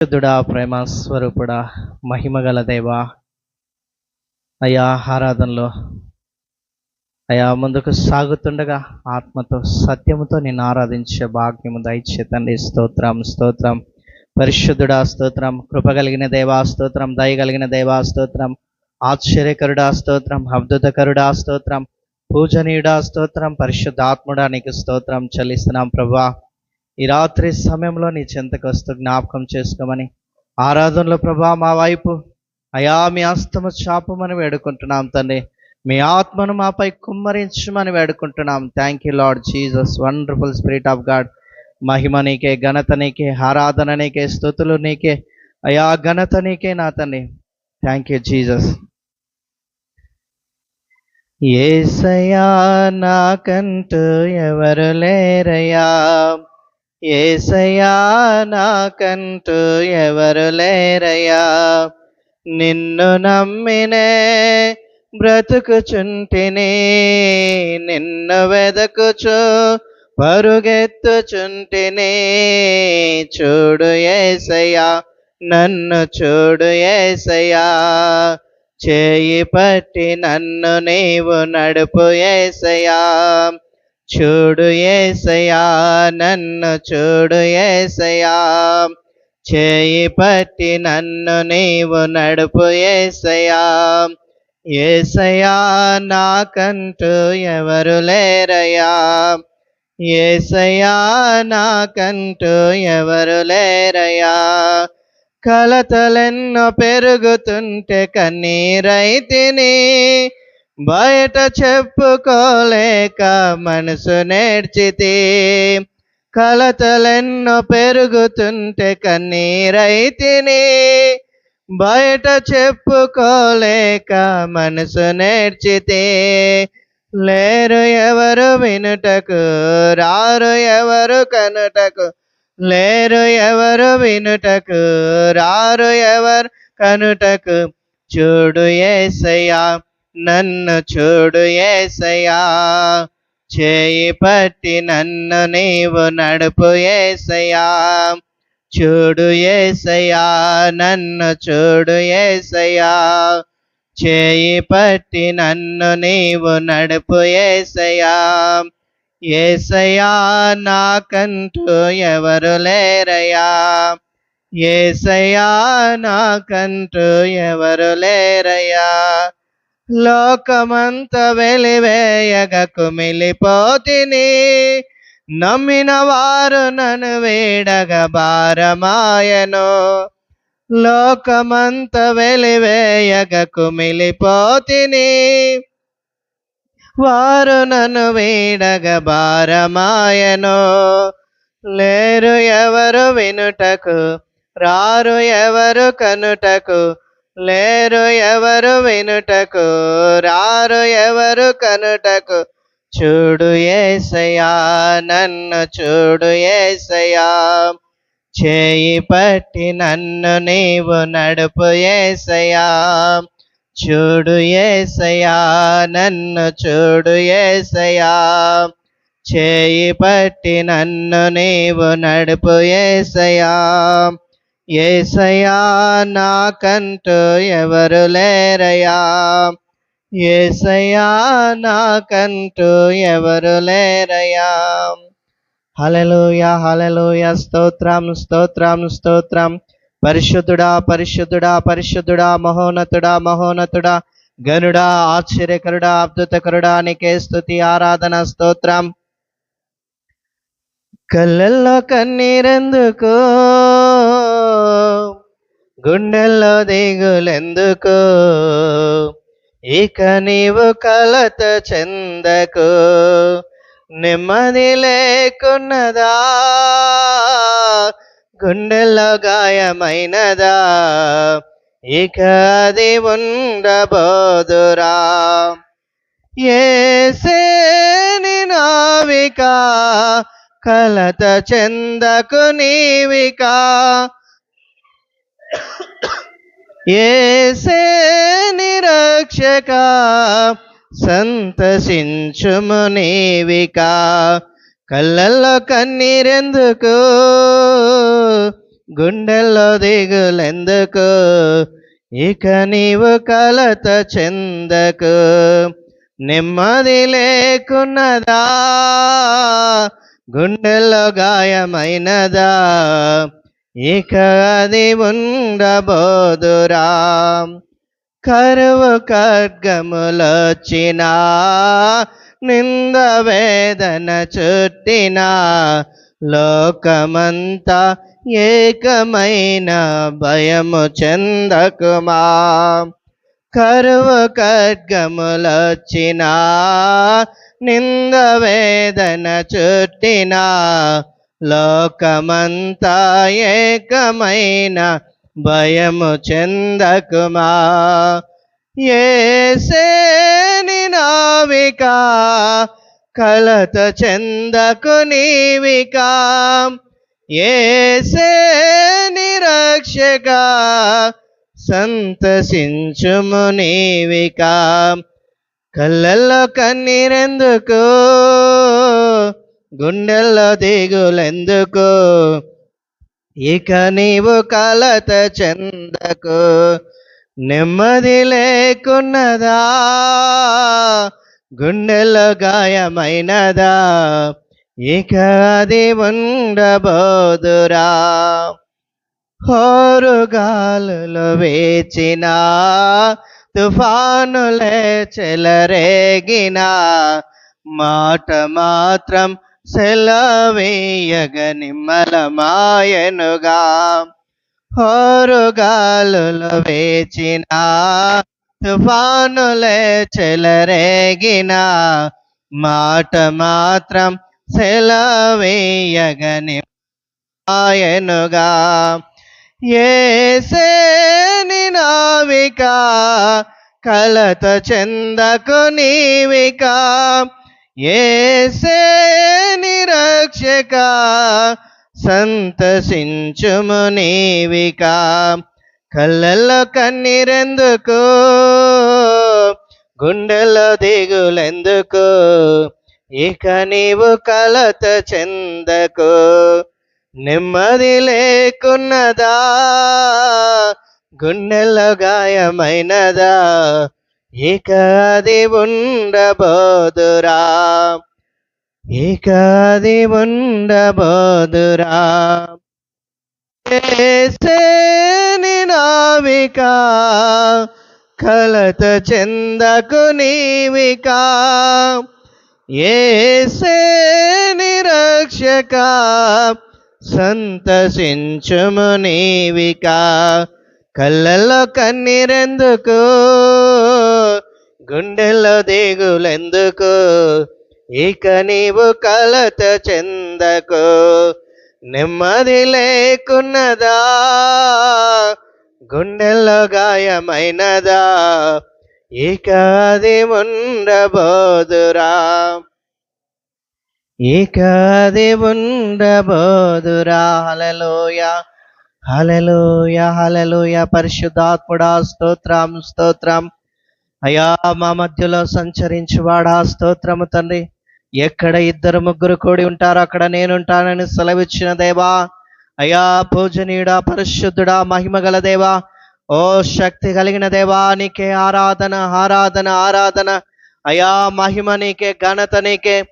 పరిశుద్ధుడా ప్రేమస్వరూపుడా మహిమగల దేవా అయా ఆరాధనలో అయా ముందుకు సాగుతుండగా ఆత్మతో సత్యముతో నేను ఆరాధించే భాగ్యము దయచేతండి స్తోత్రం స్తోత్రం. పరిశుద్ధుడా స్తోత్రం. కృపగలిగిన దేవా స్తోత్రం. దయగలిగిన దేవా స్తోత్రం. ఆశ్చర్యకరుడా స్తోత్రం. అద్భుతకరుడా స్తోత్రం. పూజనీయుడా స్తోత్రం. పరిశుద్ధాత్ముడా నీకు స్తోత్రం చెల్లిస్తున్నాం ప్రభా. ఈ రాత్రి సమయంలో నీ చెంతకు వస్తూ జ్ఞాపకం చేసుకోమని ఆరాధనలో ప్రభా మా వైపు అయా మీ ఆస్తమ చాపమని వేడుకుంటున్నాం తండ్రి. మీ ఆత్మను మాపై కుమ్మరించమని వేడుకుంటున్నాం. Thank you Lord Jesus wonderful spirit of God మహిమ నీకే ఘనత నీకే ఆరాధన నీకే స్థుతులు నీకే. అయా ఘనత నీకే నా తండ్రి. థ్యాంక్ యూ జీసస్ ఏసయా నాకంటూ ఎవరు లేరయా ఏసయా నాకంటూ ఎవరు లేరయ్యా. నిన్ను నమ్మినే బ్రతుకుచుంటిని. నిన్ను వెదకుచు పరుగెత్తుచుంటిని. చూడు ఏసయ్యా నన్ను చూడు ఏసయ్యా. చేయి పట్టి నన్ను నీవు నడుపు ఏసయ్యా. చూడు ఏసయా నన్ను చూడు ఏసయా చేయి పట్టి నన్ను నీవు నడుపు ఏసయా ఏసయా నాకంటూ ఎవరు లేరయా ఏసయా నాకంటూ ఎవరు లేరయా కలతలెన్నో పెరుగుతుంటే కన్నీరైతిని బయట చెప్పుకోలేక మనసు నేర్చితే కలతలెన్నో పెరుగుతుంటే కన్నీరైతిని. బయట చెప్పుకోలేక మనసు నేర్చితే లేరు ఎవరు వినుటకు రారు ఎవరు కనుటకు లేరు ఎవరు వినుటకు రారు ఎవరు కనుటకు. చూడు ఏసయ్యా నన్ను చూడు ఏసయా చేయి పట్టి నన్ను నీవు నడుపు ఏసయా చూడు ఏసయా నన్ను చూడు ఏసయా చేయి పట్టి నన్ను నీవు నడుపు ఏసయా ఏసయా నాకంటూ ఎవరు లేరయా ఏసయా నాకంటూ ఎవరు లేరయా లోకమంత వెలివేయగ కుమిలిపోతిని నమ్మిన వారు నన్ను వేడగ భారమాయను. లోకమంత వెలివేయగ కుమిలిపోతిని వారు నన్ను వీడగ భారమాయను. లేరు ఎవరు వినుటకు రారు ఎవరు కనుటకు లేరు ఎవరు వినుటకు రారు ఎవరు కనుటకు. చూడు ఏసయా నన్ను చూడు ఏసయా చేయి పట్టి నన్ను నీవు నడుపు ఏసయా చూడు ఏసయా నన్ను చూడు ఏసయా చేయి పట్టి నన్ను నీవు నడుపు ఏసయా ఏసయా నాకంటూ ఎవరు లేరయా ఏసయా నాకంటూ ఎవరు లేరయా హలలోయ హలెలూయ స్తోత్రం స్తోత్రం స్తోత్రం. పరిశుద్ధుడా పరిశుద్ధుడా పరిశుద్ధుడా మహోన్నతుడా మహోన్నతుడా గనుడా ఆశ్చర్యకరుడా అద్భుతకరుడా నీకే స్థుతి ఆరాధన స్తోత్రం. కళ్ళల్లో కన్నీరెందుకు? గుండెల్లో దిగులెందుకు? ఇక నీవు కలత చెందకు. నెమ్మది లేకున్నదా? గుండెల్లో గాయమైనదా? ఇక అది ఉండబోదురా? ఏసేని నావిక కలత చెందకు నీవికా. ఏసే నిరక్షక సంతసించుము నీవిక. కళ్ళల్లో కన్నీరెందుకు? గుండెల్లో దిగులెందుకు? ఇక నీవు కలత చెందకు. నెమ్మది లేకున్నదా? గుండెల్లో గాయమైనదా? ఇక అది ఉండబోదురా. కరువు ఖడ్గములొచ్చినా నింద వేదన చుట్టినా లోకమంతా ఏకమైన భయము చెందకుమా. కరువు ఖడ్గములొచ్చినా నింద వేదన చుట్టినా లోకమంతా ఏకమైన భయము చెందకుమా? ఏసేని నావిక కలత చెందకు నీవిక? ఏసేని రక్షక సంతసించుము నీవిక? కళ్ళల్లో కన్నీరెందుకు? గుండెల్లో దిగులెందుకు? ఇక నీవు కలత చెందకు. నెమ్మది లేకున్నదా? గుండెల్లో గాయమైనదా? ఇక అది ఉండబోదురా? హోరుగాలులు వేచిన తుఫానులే చెలరేగిన మాట మాత్రం సెలవీయగ నిమ్మలమాయనుగా హోరుగాలులు వేచిన తుఫానులే చెలరేగిన మాట మాత్రం సెలవీయగ నిమ్మలాయనుగా ఏసేని నావిక కలత చెందకు నీవికా ఏసే నిరక్షక సంతసించుము నీవిక. కళ్ళల్లో కన్నీరెందుకు? గుండెల్లో దిగులెందుకు? ఇక నీవు కలత చెందకు. నెమ్మది లేకున్నదా? గుండెల్లో గాయమైనదా? ఏకాది ఉండబోదురా ఏకాది ఉండబోదురా ఏసేని నావిక కలత చెందకు నీవిక. ఏసేని నిరక్షక సంతసించుము నీవిక. కళ్ళల్లో కన్నీరెందుకు? గుండెల్లో దిగులెందుకు? ఇక నీవు కలత చెందకు. నెమ్మది లేకున్నదా? గుండెల్లో గాయమైనదా? ఇక అది ఉండబోదురా. ఇక అది ఉండబోదురా. హలలోయ హలలోయ హలలోయ పరిశుద్ధాత్ముడా స్తోత్రం స్తోత్రం. అయా మా మధ్యలో సంచరించువాడా? స్తోత్రము తండ్రి. ఎక్కడ ఇద్దరు ముగ్గురు కూడి ఉంటారో అక్కడ నేనుంటానని సెలవిచ్చిన దేవా. అయా పూజనీయుడా పరిశుద్ధుడా మహిమగల దేవా. ఓ శక్తి కలిగిన దేవా నీకే ఆరాధన ఆరాధన ఆరాధన. అయా మహిమ నీకే ఘనత నీకే.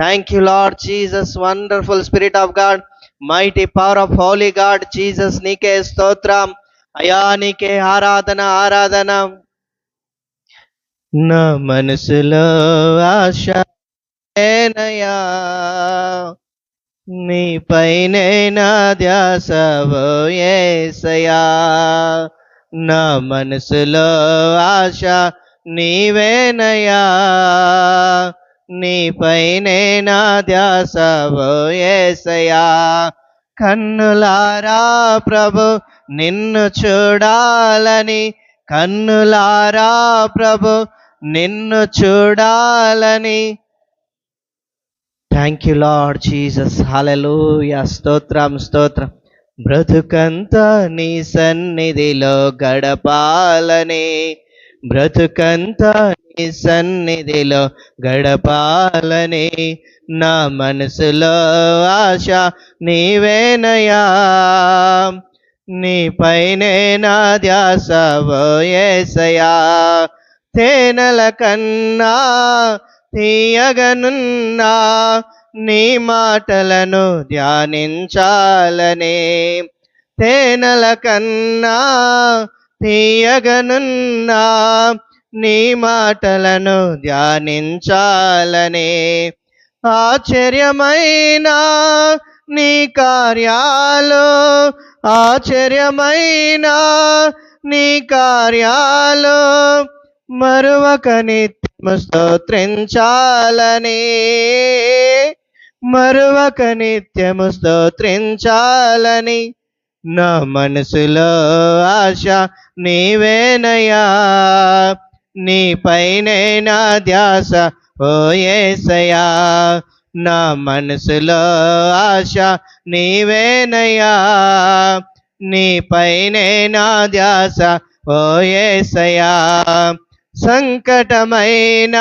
Thank you Lord Jesus wonderful spirit of God mighty power of holy God Jesus నీకే స్తోత్రం. అయా నీకే ఆరాధన ఆరాధన. నా మనసులో ఆశ ఏనయ్యా నీపైనే నా ధ్యాస ఏసయా? నా మనసులో ఆశ నీ నీపైనే నా ధ్యాస ఏసయా? కన్నులారా ప్రభు నిన్ను చూడాలని కన్నులారా ప్రభు నిన్ను చూడాలని. Thank you Lord Jesus hallelujah స్తోత్రం స్తోత్రం. బ్రతుకంతా నీ సన్నిధిలో గడపాలని. బ్రతుకంతా నీ సన్నిధిలో గడపాలని. నా మనసులో ఆశ నీవేనయా. నీపైనే నా ధ్యాస ఓ తేనెల కన్నా తీయగనున్నా నీ మాటలను ధ్యానించాలనే. తేనెల కన్నా తీయగనున్నా నీ మాటలను ధ్యానించాలనే. ఆశ్చర్యమైన నీ కార్యాలు ఆశ్చర్యమైన నీ కార్యాలు మరువక నిత్యము స్తోత్రించాలని మరువక నిత్యము స్తోత్రించాలని నా మనసులో ఆశ నీవేనయా. నీపైనే నా ధ్యాస ఓయేసయా నా మనసులో ఆశ నీవేనయ్యా నీపైనే నా ధ్యాస ఓయేసయా సంకటమైన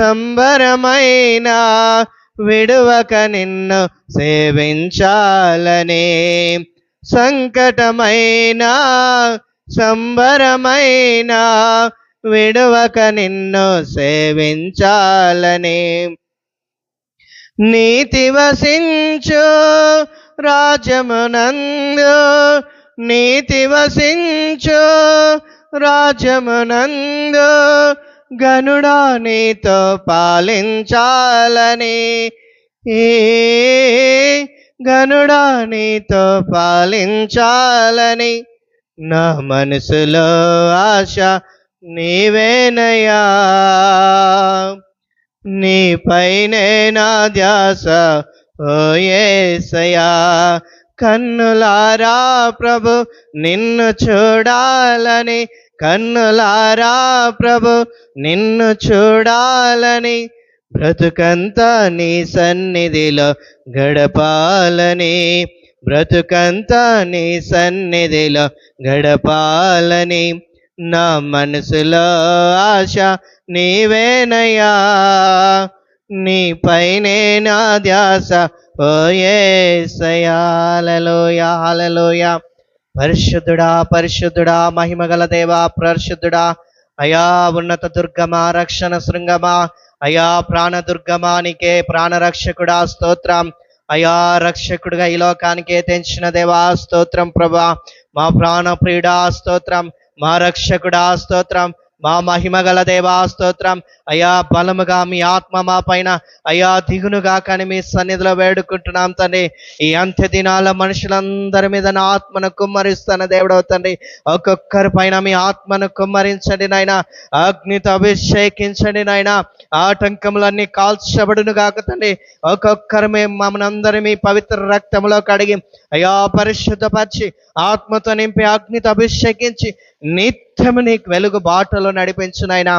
సంబరమైన విడువక నిన్ను సేవించాలనే. సంకటమైన సంబరమైన విడువక నిన్ను సేవించాలనే. నీతి వసించు రాజమునందు నీతి వసించు రాజమునంద గనుడా నీతో పాలించాలని. ఏ గనుడా నీతో పాలించాలని. నా మనసులో ఆశ నీవేనయా నీపైనే నా ధ్యాస ఓ కన్నులారా ప్రభు నిన్ను చూడాలని. కన్నులారా ప్రభు నిన్ను చూడాలని. బ్రతుకంతా నీ సన్నిధిలో గడపాలని. బ్రతుకంతా నీ సన్నిధిలో గడపాలని. నా మనసులో ఆశ నీవేనయ్యా. నీపైనే నా ధ్యాస ఓ యేసయాలలోయ పరిశుద్ధుడా పరిశుద్ధుడా మహిమగల దేవా పరిశుద్ధుడా అయా ఉన్నత దుర్గమా రక్షణ శృంగమా. అయా ప్రాణ దుర్గమానికే ప్రాణరక్షకుడా స్తోత్రం. అయా రక్షకుడుగా ఈ లోకానికే తెంచిన దేవా స్తోత్రం ప్రభా. మా ప్రాణ ప్రియుడా స్తోత్రం. మా రక్షకుడా స్తోత్రం. మా మహిమగల దేవా స్తోత్రం. అయ్యా బలముగా మీ ఆత్మ మా పైన. అయ్యా దిగునుగా కానీ మీ సన్నిధిలో వేడుకుంటున్నాం తండ్రి. ఈ అంత్య దినాల మనుషులందరి మీద నా ఆత్మను కుమ్మరిస్తున్న దేవుడవు తండ్రి. ఒక్కొక్కరి పైన మీ ఆత్మను కుమ్మరించండి నాయన. అగ్నితో అభిషేకించండి నాయన. ఆటంకములన్నీ కాల్చబడును కాక తండ్రి. ఒక్కొక్కరు మేము మమ్మల్ని అందరి మీ పవిత్ర రక్తంలో కడిగి అయ్యా పరిశుద్ధపరిచి ఆత్మతో నింపి అగ్నితో అభిషేకించి నిత్యము నీకు వెలుగు బాటలో నడిపించునైనా.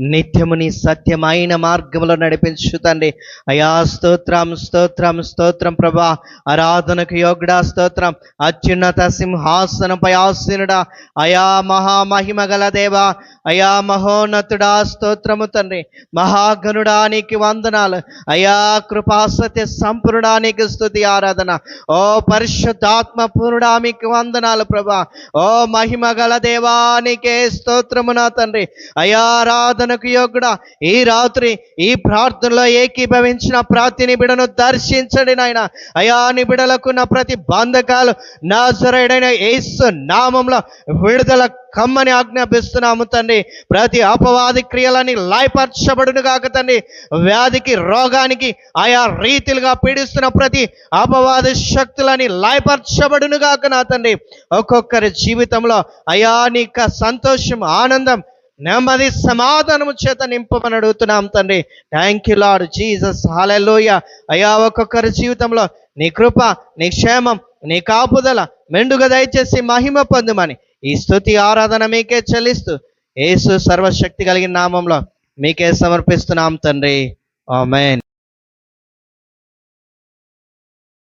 నిత్యము నీ సత్యమైన మార్గంలో నడిపించు తండ్రి. అయా స్తోత్రం స్తోత్రం స్తోత్రం ప్రభా. ఆరాధనకు యోగుడా స్తోత్రం. అత్యున్నత సింహాసనంపై ఆసీనుడా. అయా మహామహిమ గల దేవా. అయా మహోన్నతుడా స్తోత్రము తండ్రి. మహాగనుడానికి నీకు వందనాలు. అయా కృపాసత్య సంపూర్ణానికి నీకు స్తుతి ఆరాధన. ఓ పరిశుద్ధాత్మ పూర్ణుడా మీకు వందనాలు ప్రభా. ఓ మహిమ గల దేవా నీకే స్తోత్రము నా తండ్రి అయా ప్రార్థనకు యోగుడా ఈ రాత్రి ఈ ప్రార్థనలో ఏకీభవించిన ప్రతి నిబిడను దర్శించండి నాయన. అయా నిబిడలకున్న ప్రతి బంధకాలు నాజరైడైన ఏసు నామంలో విడుదల కమ్మని ఆజ్ఞాపిస్తున్నాము తండ్రి. ప్రతి అపవాది క్రియలని లాయపరచబడును కాక తండ్రి. వ్యాధికి రోగానికి ఆయా రీతిలుగా పీడిస్తున్న ప్రతి అపవాది శక్తులని లాయపరచబడును కాక నా తండ్రి. ఒక్కొక్కరి జీవితంలో అయా నీక సంతోషం ఆనందం నెమ్మది సమాధానము చేత నింపమని అడుగుతున్నాం తండ్రి. Thank you Lord Jesus hallelujah అయా ఒక్కొక్కరి జీవితంలో నీ కృప నీ క్షేమం నీ కాపుదల మెండుగా దయచేసి మహిమ పొందుమని ఈ స్థుతి ఆరాధన మీకే చెల్లిస్తూ ఏసు సర్వశక్తి కలిగిన నామంలో మీకే సమర్పిస్తున్నాం తండ్రి. ఆమెన్